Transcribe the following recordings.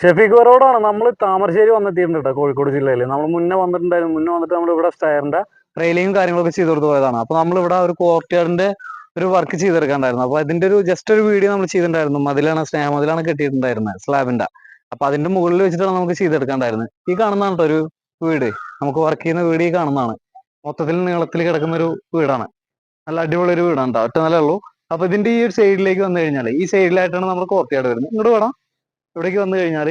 ഷെഫീഖ് റോഡാണ് നമ്മൾ താമരശ്ശേരി വന്നെത്തിയിട്ടുണ്ട് കേട്ടോ കോഴിക്കോട് ജില്ലയിൽ നമ്മൾ മുന്നേ വന്നിട്ടുണ്ടായിരുന്നു. മുന്നേ വന്നിട്ട് നമ്മൾ ഇവിടെ സ്റ്റയറിന്റെ റെയിലിങ്ങും കാര്യങ്ങളൊക്കെ ചെയ്ത് കൊടുത്തു പോയതാണ്. അപ്പൊ നമ്മൾ ഇവിടെ ഒരു കോർട്ട്യാർഡിന്റെ ഒരു വർക്ക് ചെയ്തെടുക്കാണ്ടായിരുന്നു. അപ്പൊ അതിന്റെ ഒരു ജസ്റ്റ് ഒരു വീഡിയോ നമ്മൾ ചെയ്തിട്ടുണ്ടായിരുന്നു. മതിലാണ് സ്നേഹ മതിലാണ് കെട്ടിയിട്ടുണ്ടായിരുന്നത് സ്ലാബിന്റെ. അപ്പൊ അതിന്റെ മുകളിൽ വെച്ചിട്ടാണ് നമുക്ക് ചെയ്തെടുക്കാണ്ടായിരുന്നത്. ഈ കാണുന്നതാണ് കേട്ടോ ഒരു വീട്. നമുക്ക് വർക്ക് ചെയ്യുന്ന വീട് ഈ കാണുന്നതാണ്. മൊത്തത്തിൽ നീളത്തിൽ കിടക്കുന്ന ഒരു വീടാണ്. നല്ല അടിപൊളി ഒരു വീടാണ് കേട്ടോ ഒറ്റ നല്ലേ ഉള്ളൂ. അപ്പൊ ഇതിന്റെ ഈ ഒരു സൈഡിലേക്ക് വന്നു കഴിഞ്ഞാൽ ഈ സൈഡിലായിട്ടാണ് നമ്മൾ കോർത്തിയാട് വരുന്നത്. ഇങ്ങോട്ട് വേണം ഇവിടേക്ക് വന്നു കഴിഞ്ഞാൽ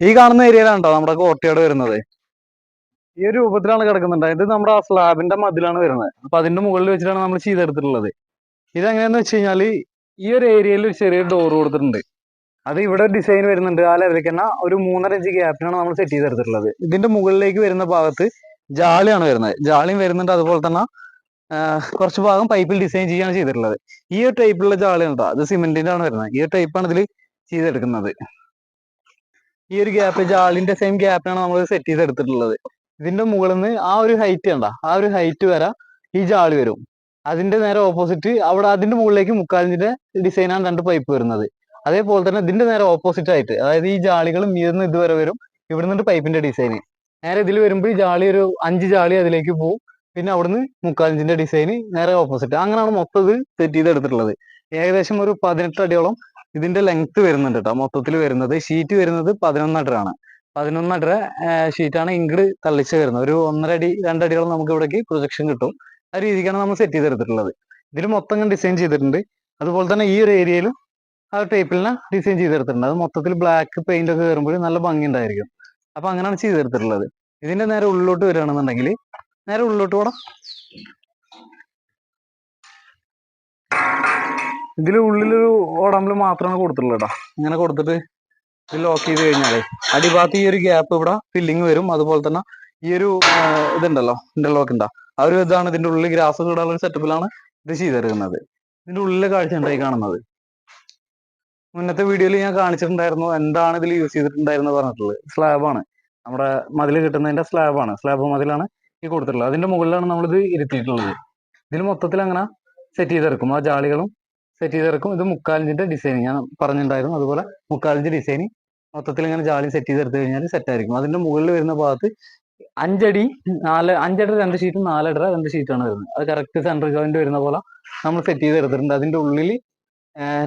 ഈ കാണുന്ന ഏരിയയിലാണ് കേട്ടോ നമ്മുടെ കോട്ടയോട് വരുന്നത്. ഈ ഒരു രൂപത്തിലാണ് കിടക്കുന്നുണ്ട്. ഇത് നമ്മുടെ ആ സ്ലാബിന്റെ മതിലാണ് വരുന്നത്. അപ്പൊ അതിന്റെ മുകളിൽ വെച്ചിട്ടാണ് നമ്മൾ ചെയ്തെടുത്തിട്ടുള്ളത്. ഇതെങ്ങനെയാന്ന് വെച്ച് കഴിഞ്ഞാൽ ഈ ഒരു ഏരിയയിൽ ഒരു ചെറിയ ഡോർ കൊടുത്തിട്ടുണ്ട്. അത് ഇവിടെ ഡിസൈൻ വരുന്നുണ്ട്. ആ ലെവലിലേക്ക് തന്നെ ഒരു മൂന്നര ഇഞ്ച് ഗ്യാപ്പിനാണ് നമ്മൾ സെറ്റ് ചെയ്തെടുത്തിട്ടുള്ളത്. ഇതിന്റെ മുകളിലേക്ക് വരുന്ന ഭാഗത്ത് ജാളിയാണ് വരുന്നത്. ജാളിയും വരുന്നുണ്ട്. അതുപോലെ തന്നെ കുറച്ച് ഭാഗം പൈപ്പിൽ ഡിസൈൻ ചെയ്യാണ് ചെയ്തിട്ടുള്ളത്. ഈ ഒരു ടൈപ്പിലുള്ള ജാളിയാണ് കേട്ടോ അത് സിമെന്റിന്റെ ആണ് വരുന്നത്. ഈ ഒരു ടൈപ്പാണ് ഇതിൽ ചെയ്തെടുക്കുന്നത്. ഈ ഒരു ഗ്യാപ്പ് ജാളിന്റെ സെയിം ഗ്യാപ്പിനാണ് നമ്മൾ സെറ്റ് ചെയ്തെടുത്തിട്ടുള്ളത്. ഇതിന്റെ മുകളിൽ നിന്ന് ആ ഒരു ഹൈറ്റ് കണ്ട ആ ഒരു ഹൈറ്റ് വരെ ഈ ജാളി വരും. അതിന്റെ നേരെ ഓപ്പോസിറ്റ് അവിടെ അതിന്റെ മുകളിലേക്ക് മുക്കാലിഞ്ചിന്റെ ഡിസൈനാണ് രണ്ട് പൈപ്പ് വരുന്നത്. അതേപോലെ തന്നെ ഇതിന്റെ നേരെ ഓപ്പോസിറ്റ് ആയിട്ട് അതായത് ഈ ജാളികൾ മീതുന്ന ഇതുവരെ വരും ഇവിടെ നിന്ന് പൈപ്പിന്റെ ഡിസൈൻ നേരെ ഇതിൽ വരുമ്പോൾ ഈ ജാളി ഒരു അഞ്ച് ജാളി അതിലേക്ക് പോകും പിന്നെ അവിടുന്ന് മുക്കാലിഞ്ചിന്റെ ഡിസൈൻ നേരെ ഓപ്പോസിറ്റ് അങ്ങനെയാണ് മൊത്തത്തിൽ ഇത് സെറ്റ് ചെയ്തെടുത്തിട്ടുള്ളത്. ഏകദേശം ഒരു പതിനെട്ട് അടിയോളം ഇതിന്റെ ലെങ്ത് വരുന്നുണ്ട് കേട്ടോ മൊത്തത്തിൽ വരുന്നത് ഷീറ്റ് വരുന്നത് പതിനൊന്നടരാണ് പതിനൊന്നടര ഷീറ്റാണ് ഇങ്ങട് തള്ളിച്ച് വരുന്നത്. ഒരു ഒന്നരടി രണ്ടടിയോളം നമുക്ക് ഇവിടേക്ക് പ്രൊജക്ഷൻ കിട്ടും. ആ രീതിക്കാണ് നമ്മൾ സെറ്റ് ചെയ്തെടുത്തിട്ടുള്ളത് ഇതിൽ മൊത്തം ഡിസൈൻ ചെയ്തിട്ടുണ്ട്. അതുപോലെ തന്നെ ഈ ഒരു ഏരിയയിലും ആ ടൈപ്പിലിനെ ഡിസൈൻ ചെയ്തെടുത്തിട്ടുണ്ട് അത് മൊത്തത്തിൽ ബ്ലാക്ക് പെയിന്റ് ഒക്കെ കയറുമ്പോൾ നല്ല ഭംഗി ഉണ്ടായിരിക്കും. അപ്പൊ അങ്ങനെയാണ് ചെയ്തെടുത്തിട്ടുള്ളത് ഇതിന്റെ നേരെ ഉള്ളിലോട്ട് വരികയാണെന്നുണ്ടെങ്കിൽ നേരെ ഉള്ളിലോട്ട് പോടാം ഇതിൽ ഉള്ളിലൊരു ഓടാമ്പൽ മാത്രമാണ് കൊടുത്തിട്ടുള്ളത് കേട്ടോ ഇങ്ങനെ കൊടുത്തിട്ട് ഇത് ലോക്ക് ചെയ്ത് കഴിഞ്ഞാലേ അടിഭാഗത്ത് ഈ ഒരു ഗ്യാപ്പ് ഇവിടെ ഫില്ലിങ് വരും. അതുപോലെ തന്നെ ഈ ഒരു ഇതുണ്ടല്ലോ ഇന്റർലോക്ക് ഉണ്ടാ ആ ഒരു ഇതാണ് ഇതിന്റെ ഉള്ളിൽ ഗ്രാസ് ഇടാനുള്ള സെറ്റപ്പിലാണ് ഇത് ചെയ്തെടുക്കുന്നത്. ഇതിന്റെ ഉള്ളിലെ കാഴ്ച ഉണ്ടായി കാണുന്നത്? മുന്നത്തെ വീഡിയോയിൽ ഞാൻ കാണിച്ചിട്ടുണ്ടായിരുന്നു എന്താണ് ഇതിൽ യൂസ് ചെയ്തിട്ടുണ്ടായിരുന്നു പറഞ്ഞിട്ടുള്ളത്. സ്ലാബാണ് നമ്മുടെ മതിൽ കിട്ടുന്നതിന്റെ സ്ലാബാണ് സ്ലാബ് മതിലാണ് ഈ കൊടുത്തിട്ടുള്ളത്. അതിന്റെ മുകളിലാണ് നമ്മളിത് ഇരുത്തിയിട്ടുള്ളത്. ഇതിൽ മൊത്തത്തിൽ അങ്ങനെ സെറ്റ് ചെയ്തെടുക്കും. ആ ജാളികളും സെറ്റ് ചെയ്തെടുക്കും. ഇത് മുക്കാലിഞ്ചിന്റെ ഡിസൈൻ ഞാൻ പറഞ്ഞിട്ടുണ്ടായിരുന്നു. അതുപോലെ മുക്കാലിഞ്ച് ഡിസൈൻ മൊത്തത്തിൽ ഇങ്ങനെ ജാലി സെറ്റ് ചെയ്തെടുത്ത് കഴിഞ്ഞാൽ സെറ്റ് ആയിരിക്കും. അതിന്റെ മുകളിൽ വരുന്ന ഭാഗത്ത് അഞ്ചടി നാല് അഞ്ചടി രണ്ട് ഷീറ്റും നാലടര രണ്ട് ഷീറ്റാണ് വരുന്നത്. അത് കറക്റ്റ് സെൻട്രൽ ജോയിന്റ് വരുന്ന പോലെ നമ്മൾ സെറ്റ് ചെയ്ത് എടുത്തിട്ടുണ്ട് അതിന്റെ ഉള്ളിൽ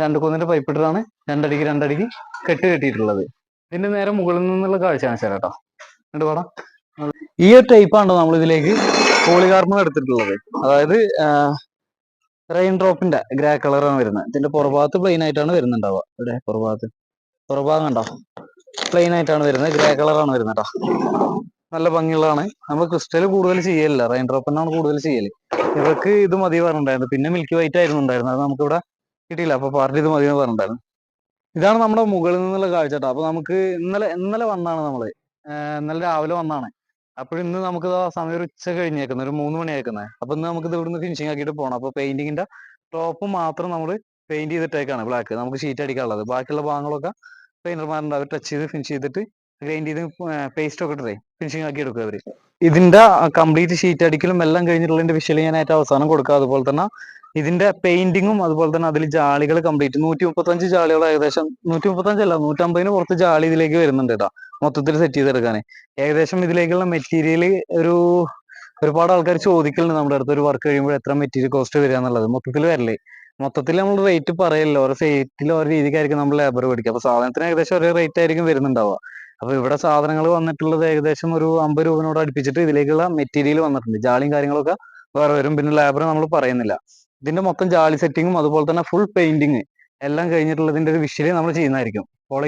രണ്ട് കൊന്നിന്റെ പൈപ്പ് ഇട്ടിട്ടാണ് രണ്ടടിക്ക് രണ്ടടിക്ക് കെട്ട് കെട്ടിയിട്ടുള്ളത്. ഇതിന്റെ നേരെ മുകളിൽ നിന്നുള്ള കാഴ്ചയാണ് ശരി കേട്ടോ. എന്നിട്ട് പാടാം. ഈ ഒരു ടൈപ്പാണ് നമ്മൾ ഇതിലേക്ക് പോളികാർബൺ എടുത്തിട്ടുള്ളത്. അതായത് റെയിൻ ഡ്രോപ്പിന്റെ ഗ്രേ കളറാണ് വരുന്നത്. ഇതിന്റെ പുറഭാഗത്ത് പ്ലെയിൻ ആയിട്ടാണ് വരുന്നുണ്ടാവുക. ഇവിടെ പുറഭാഗത്ത്. പുറഭാഗം കണ്ടോ? പ്ലെയിൻ ആയിട്ടാണ് വരുന്നത്. ഗ്രേ കളറാണ് വരുന്നത് കേട്ടോ. നല്ല ഭംഗിയുള്ളതാണ്. നമ്മൾ ക്രിസ്റ്റൽ കൂടുതൽ ചെയ്യലില്ല. റെയിൻ ഡ്രോപ്പ് എന്നാണ് കൂടുതൽ ചെയ്യൽ. ഇവർക്ക് ഇത് മതി പറഞ്ഞിട്ടുണ്ടായിരുന്നു. പിന്നെ മിൽക്കി വൈറ്റ് ആയിരുന്നു ഉണ്ടായിരുന്നത്. അത് നമുക്കിവിടെ കിട്ടിയില്ല. അപ്പൊ പാർട്ടി ഇത് മതി എന്ന് പറഞ്ഞിട്ടുണ്ടായിരുന്നു. ഇതാണ് നമ്മുടെ മുകളിൽ നിന്നുള്ള കാഴ്ച കേട്ടോ. അപ്പൊ നമുക്ക് ഇന്നലെ ഇന്നലെ വന്നാണ് നമ്മൾ. ഇന്നലെ രാവിലെ വന്നാണ് അപ്പോൾ ഇന്ന് നമുക്ക് സമയം ഒരു ഉച്ച കഴിഞ്ഞേക്കുന്നത് ഒരു മൂന്ന് മണി ആയിരിക്കുന്നത് അപ്പൊ ഇന്ന് നമുക്ക് ഇവിടുന്ന് ഫിനിഷിംഗ് ആക്കിയിട്ട് പോകണം അപ്പൊ പെയിന്റിങ്ങിന്റെ ടോപ്പ് മാത്രം നമ്മൾ പെയിന്റ് ചെയ്തിട്ടേക്കാണ് ബ്ലാക്ക് നമുക്ക് ഷീറ്റ് അടിക്കാനുള്ളത്. ബാക്കിയുള്ള ഭാഗങ്ങളൊക്കെ പെയിന്റർമാരുണ്ട് അവർ ടച്ച് ചെയ്ത് ഫിനിഷ് ചെയ്തിട്ട് ഗ്രൈൻഡ് ചെയ്ത് പേസ്റ്റ് ഒക്കെ ഇട്ടേ ഫിനിഷിംഗ് ആക്കി എടുക്കുക അവർ. ഇതിന്റെ കംപ്ലീറ്റ് ഷീറ്റ് അടിക്കലും എല്ലാം കഴിഞ്ഞിട്ടുള്ള വിഷ്വൽ ഞാൻ ഏറ്റവും അവസാനം കൊടുക്കുക അതുപോലെ തന്നെ ഇതിന്റെ പെയിന്റിങ്ങും അതുപോലെ തന്നെ അതിൽ ജാളികൾ കംപ്ലീറ്റ് നൂറ്റി മുപ്പത്തഞ്ച് ജാളികൾ ഏകദേശം നൂറ്റി മുപ്പത്തഞ്ചല്ല നൂറ്റമ്പതിന് പുറത്ത് ജാളി ഇതിലേക്ക് വരുന്നുണ്ട് കേട്ടോ മൊത്തത്തിൽ സെറ്റ് ചെയ്തെടുക്കാൻ ഏകദേശം ഇതിലേക്കുള്ള മെറ്റീരിയൽ ഒരു ഒരുപാട് ആൾക്കാർ ചോദിക്കലുണ്ട്. നമ്മുടെ അടുത്ത് ഒരു വർക്ക് കഴിയുമ്പോൾ എത്ര മെറ്റീരിയൽ കോസ്റ്റ് വരിക എന്നുള്ളത്. മൊത്തത്തിൽ വരല്ലേ മൊത്തത്തിൽ നമ്മൾ റേറ്റ് പറയല്ലോ ഓരോ സൈറ്റിൽ ഓരോ രീതിക്കായിരിക്കും നമ്മൾ ലേബർ മേടിക്കുക അപ്പൊ സാധനത്തിന് ഏകദേശം ഒരേ റേറ്റ് ആയിരിക്കും വരുന്നുണ്ടാവുക. അപ്പൊ ഇവിടെ സാധനങ്ങൾ വന്നിട്ടുള്ളത് ഏകദേശം ഒരു അമ്പത് രൂപനോട് അടുപ്പിച്ചിട്ട് ഇതിലേക്കുള്ള മെറ്റീരിയൽ വന്നിട്ടുണ്ട്. ജാളിയും കാര്യങ്ങളൊക്കെ വേറെ വരും. പിന്നെ ലേബർ നമ്മൾ പറയുന്നില്ല. ഇതിന്റെ മൊത്തം ജാളി സെറ്റിങ്ങും അതുപോലെ തന്നെ ഫുൾ പെയിന്റിങ് എല്ലാം കഴിഞ്ഞിട്ടുള്ളതിന്റെ ഒരു വിഷയം നമ്മൾ ചെയ്യുന്നതായിരിക്കും. അപ്പോൾ